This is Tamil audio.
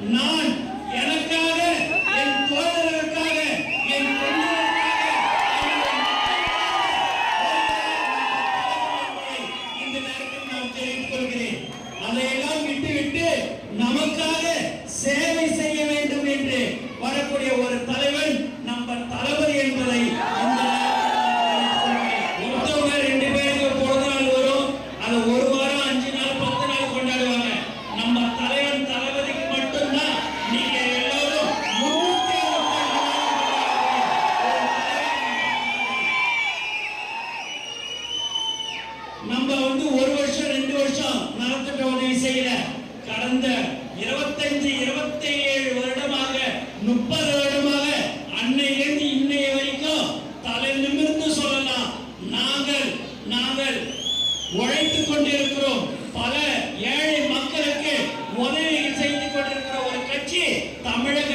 நான் எனக்காக என் தோழர்களுக்காக என் இந்த நேரத்தில் நான் தெரிவித்துக் கொள்கிறேன். அதையெல்லாம் விட்டுவிட்டு நமக்காக நம்ம வந்து ஒரு வருஷம் ரெண்டு வருஷம் நலத்திட்ட உதவி செய்யல கடந்த இருபத்தஞ்சு இருபத்தி ஏழு வருடமாக முப்பது வருடமாக அன்னையிலிருந்து இன்னைய வரைக்கும் தலை நிமிர்ந்து சொல்லலாம். நாங்கள் நாங்கள் உழைத்து கொண்டிருக்கிறோம். பல ஏழை மக்களுக்கு உதவி செய்து கொண்டிருக்கிற ஒரு கட்சி தமிழக